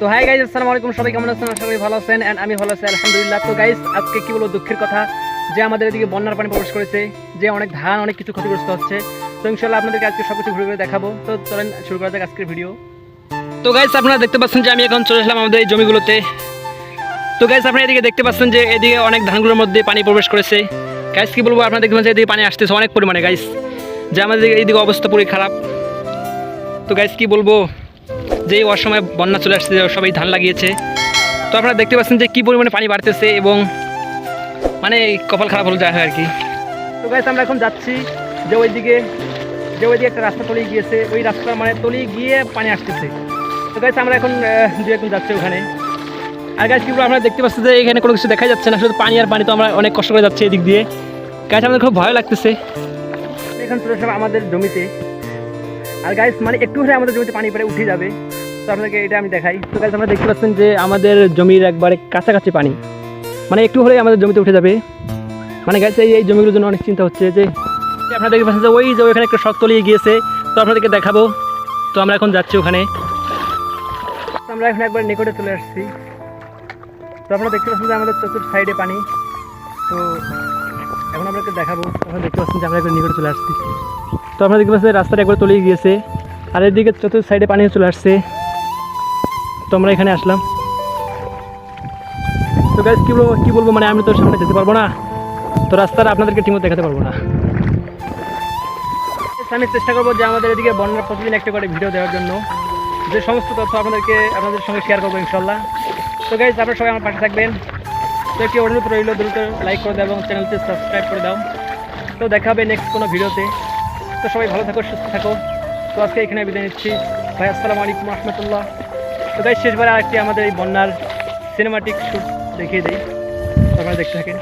তো hi guys আসসালামু আলাইকুম, সবাই কেমন আছেন? আশা করি ভালো আছেন এন্ড আমি ভালো আছি, আলহামদুলিল্লাহ। তো গাইজ আজকে কি বলব, দুঃখের কথা, যে আমাদের এদিকে বন্যার পানি প্রবেশ করেছে, যে অনেক ধান, অনেক কিছু ক্ষতিগ্রস্ত হচ্ছে। তো ইনশাল্লাহ আপনাদেরকে আজকে সব কিছু ঘুরে ঘুরে দেখাবো। তো চলেন শুরু করা যাক আজকের ভিডিও তো গাইজ আপনারা দেখতে পাচ্ছেন যে আমি এখন চলে আসলাম আমাদের এই জমিগুলোতে। তো গাইজ আপনারা এদিকে দেখতে পাচ্ছেন যে এদিকে অনেক ধানগুলোর মধ্যে পানি প্রবেশ করেছে। গাইজ কি বলব, আপনারা দেখতে পাচ্ছেন এদিকে পানি আসতেছে অনেক পরিমাণে গাইজ যে আমাদের এইদিকে অবস্থা পুরোই খারাপ। তো গাইজ কি বলব যে অসময়ে বন্যা চলে আসছে, সবাই ধান লাগিয়েছে। তো আপনারা দেখতে পাচ্ছেন যে কী পরিমাণে পানি বাড়তেছে এবং মানে কপাল খারাপ হলো যা হয় আর কি। তো গাইজ আমরা এখন যাচ্ছি যে ওইদিকে যে ওইদিকে একটা রাস্তা তলিয়ে গিয়েছে। ওই রাস্তা মানে তলিয়ে গিয়ে পানি আসতেছে। তো গাইজ আমরা এখন দু এখন যাচ্ছি ওখানে। আর গাছ কি বলব, আপনারা দেখতে পাচ্ছেন যে এখানে কোনো কিছু দেখা যাচ্ছে না, শুধু পানি আর পানি, তো আমরা অনেক কষ্ট করে যাচ্ছি এদিক দিয়ে। গাছ আমাদের খুব ভয় লাগতেছে। এখন চলে আমাদের জমিতে। আর গাইস মানে একটু হলে আমাদের জমিতে পানি পড়ে, উঠে যাবে। তো আপনাকে এটা আমি দেখাই। তো গাইস আমরা দেখতে পাচ্ছেন যে আমাদের জমির একবারে কাছাকাছি পানি। মানে একটু হলেই আমাদের জমিতে উঠে যাবে। মানে গাইস এই এই জমিগুলোর জন্য অনেক চিন্তা হচ্ছে যে আপনারা দেখতে পাচ্ছেন যে ওই যে ওইখানে একটা শখ তলিয়ে গিয়েছে। তো আপনাদেরকে দেখাবো। তো আমরা এখন যাচ্ছি ওখানে। আমরা এখন একবার নিকটে চলে আসছি। তো আপনারা দেখতে পাচ্ছেন যে আমাদের চতুর সাইডে পানি। তো এখন আপনাকে দেখাবো। আপনারা দেখতে পাচ্ছেন যে আমরা একবার নিকটে চলে আসছি। তো আপনারা দেখতে পাচ্ছেন রাস্তাটা একবার তলিয়ে গিয়েছে। আর এদিকে চতুর্থ সাইডে পানি চলে আসছে। তো আমরা এখানে আসলাম। তো গাইজ কী বলব কী বলব? মানে আমি তো সামনে যেতে পারব না। তো রাস্তাটা আপনাদেরকে ঠিকমতো দেখাতে পারব না। আমি চেষ্টা করব যে আমাদের এদিকে বন্যার প্রতিদিন একটা করে ভিডিও দেওয়ার জন্য। যে সমস্ত তথ্য আপনাদেরকে আপনাদের সঙ্গে শেয়ার করব ইনশাল্লাহ। তো গাইজ আপনারা সবাই আমার পাশে থাকবেন। তো একটি অনুরোধ রইল, দ্রুত লাইক করে দাও এবং চ্যানেলটি সাবস্ক্রাইব করে দাও। তো দেখা হবে নেক্সট কোনো ভিডিওতে তো সবাই ভালো থাকো, সুস্থ থাকো। তো আজকে এখানে বিদায় নিচ্ছি। ভাই, আসসালামু আলাইকুম রহমতুল্লাহ। তো তাই শেষবার আরেকটি আমাদের এই বন্যার সিনেমাটিক শ্যুট দেখিয়ে দিই। সবাই দেখতে থাকেন।